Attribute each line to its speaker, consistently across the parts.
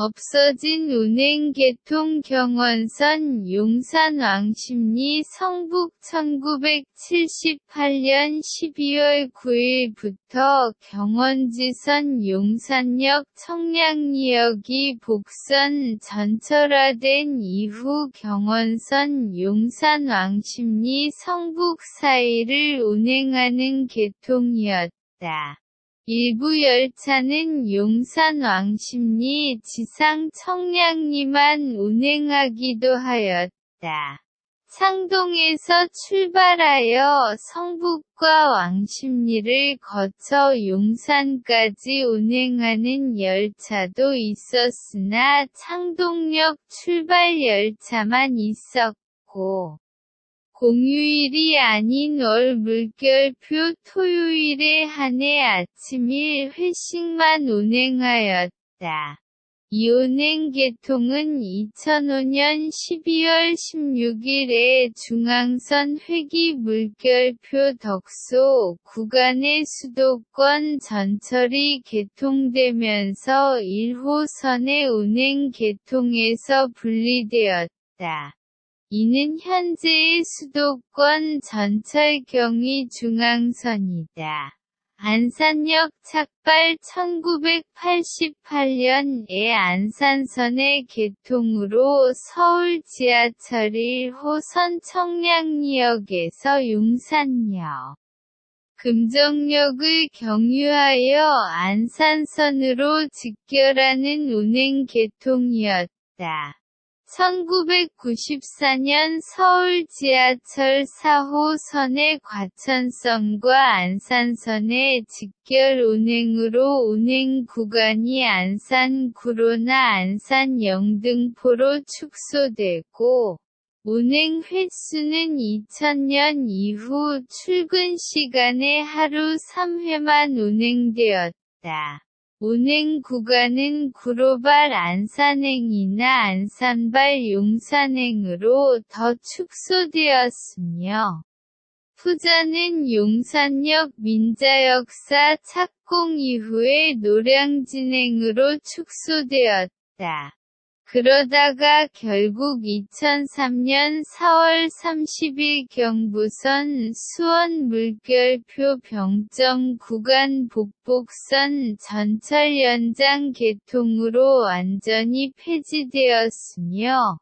Speaker 1: 없어진 운행 개통 경원선 용산 왕십리 성북 1978년 12월 9일부터 경원지선 용산역 청량리역이 복선 전철화된 이후 경원선 용산 왕십리 성북 사이를 운행하는 개통이었다. 일부 열차는 용산 왕십리 지상 청량리만 운행하기도 하였다. 창동에서 출발하여 성북과 왕십리를 거쳐 용산까지 운행하는 열차도 있었으나 창동역 출발 열차만 있었고 공휴일이 아닌 월 물결표 토요일에 한해 아침일 회식만 운행하였다. 이 운행 개통은 2005년 12월 16일에 중앙선 회기 물결표 덕소 구간의 수도권 전철이 개통되면서 1호선의 운행 개통에서 분리되었다. 이는 현재의 수도권 전철 경의 중앙선이다. 안산역 착발 1988년에 안산선의 개통으로 서울 지하철 1호선 청량리역에서 용산역, 금정역을 경유하여 안산선으로 직결하는 운행 개통이었다. 1994년 서울 지하철 4호선의 과천선과 안산선의 직결 운행으로 운행 구간이 안산구로나 안산 영등포로 축소되고 운행 횟수는 2000년 이후 출근 시간에 하루 3회만 운행되었다. 운행 구간은 구로발 안산행이나 안산발 용산행으로 더 축소되었으며 후자는 용산역 민자역사 착공 이후에 노량진행으로 축소되었다. 그러다가 결국 2003년 4월 30일 경부선 수원 물결표 병정 구간 복복선 전철 연장 개통으로 완전히 폐지되었으며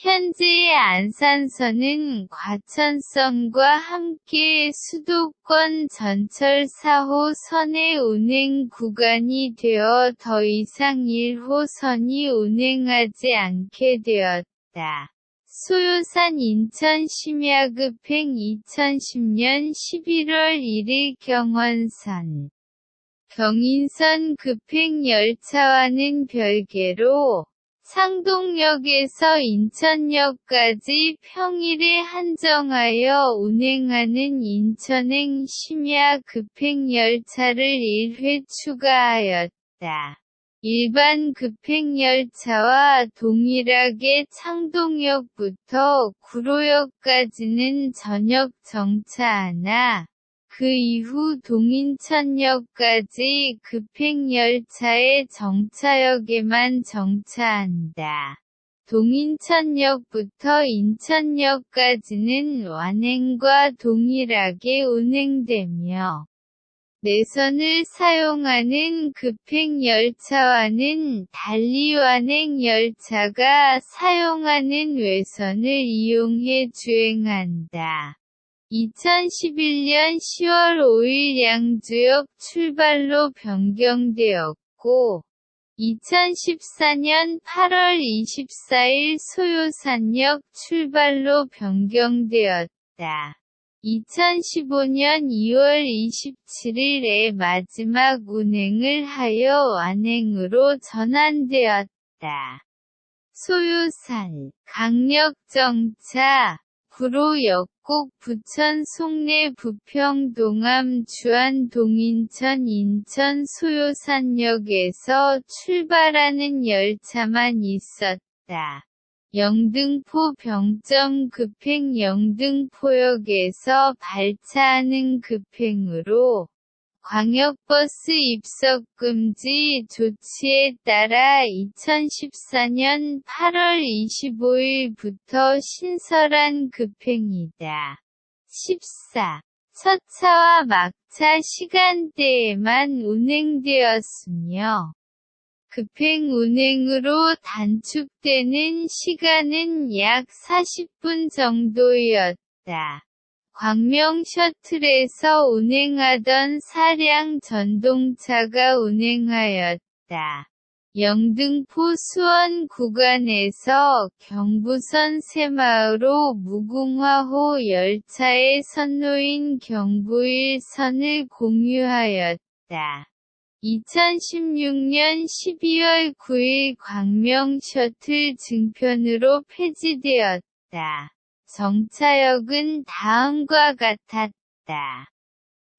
Speaker 1: 현재의 안산선은 과천선과 함께 수도권 전철 4호 선의 운행 구간이 되어 더 이상 1호 선이 운행하지 않게 되었다. 소요산 인천 심야급행 2010년 11월 1일 경원선 경인선 급행 열차와는 별개로 상동역에서 인천역까지 평일에 한정하여 운행하는 인천행 심야 급행 열차를 1회 추가하였다. 일반 급행 열차와 동일하게 창동역부터 구로역까지는 저녁 정차하나 그 이후 동인천역까지 급행열차의 정차역에만 정차한다. 동인천역부터 인천역까지는 완행과 동일하게 운행되며 내선을 사용하는 급행열차와는 달리 완행열차가 사용하는 외선을 이용해 주행한다. 2011년 10월 5일 양주역 출발로 변경되었고 2014년 8월 24일 소요산역 출발로 변경되었다. 2015년 2월 27일에 마지막 운행을 하여 완행으로 전환되었다. 소요산, 강력정차, 구로역 꼭 부천 송내 부평 동암 주안 동인천 인천 소요산역에서 출발하는 열차만 있었다. 영등포 병점 급행 영등포역에서 발차하는 급행으로 광역버스 입석 금지 조치에 따라 2014년 8월 25일부터 신설한 급행이다. 14. 첫 차와 막차 시간대에만 운행되었으며 급행 운행으로 단축되는 시간은 약 40분 정도였다. 광명 셔틀에서 운행하던 사량 전동차가 운행하였다. 영등포 수원 구간에서 경부선 새마을호 무궁화호 열차에 선노인 경부일선을 공유하였다. 2016년 12월 9일 광명 셔틀 증편으로 폐지되었다. 정차역은 다음과 같았다.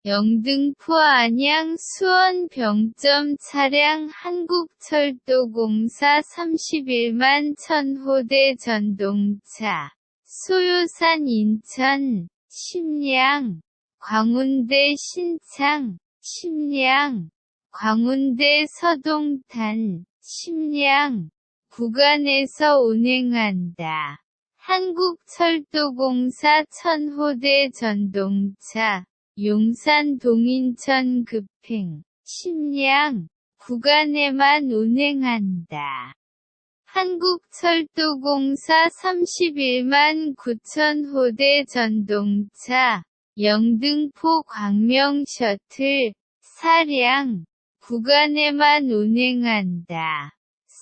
Speaker 1: 영등포 안양 수원 병점 차량 한국철도공사 31만 천호대 전동차 소요산 인천 심양 광운대 신창 심양 광운대 서동탄 심양 구간에서 운행한다. 한국철도공사 천호대 전동차 용산 동인천 급행, 심양, 구간에만 운행한다. 한국철도공사 31만 9천 호대 전동차, 영등포 광명 셔틀, 사량, 구간에만 운행한다.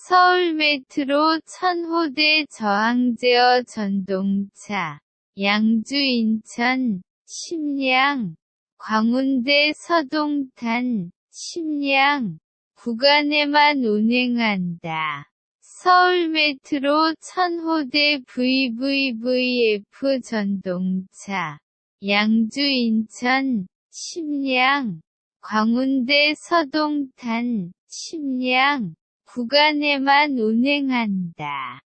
Speaker 1: 서울 메트로 천호대 저항제어 전동차, 양주 인천, 심양, 광운대 서동탄, 심양 구간에만 운행한다. 서울 메트로 천호대 VVVF 전동차, 양주 인천, 심양, 광운대 서동탄, 심양 구간에만 운행한다.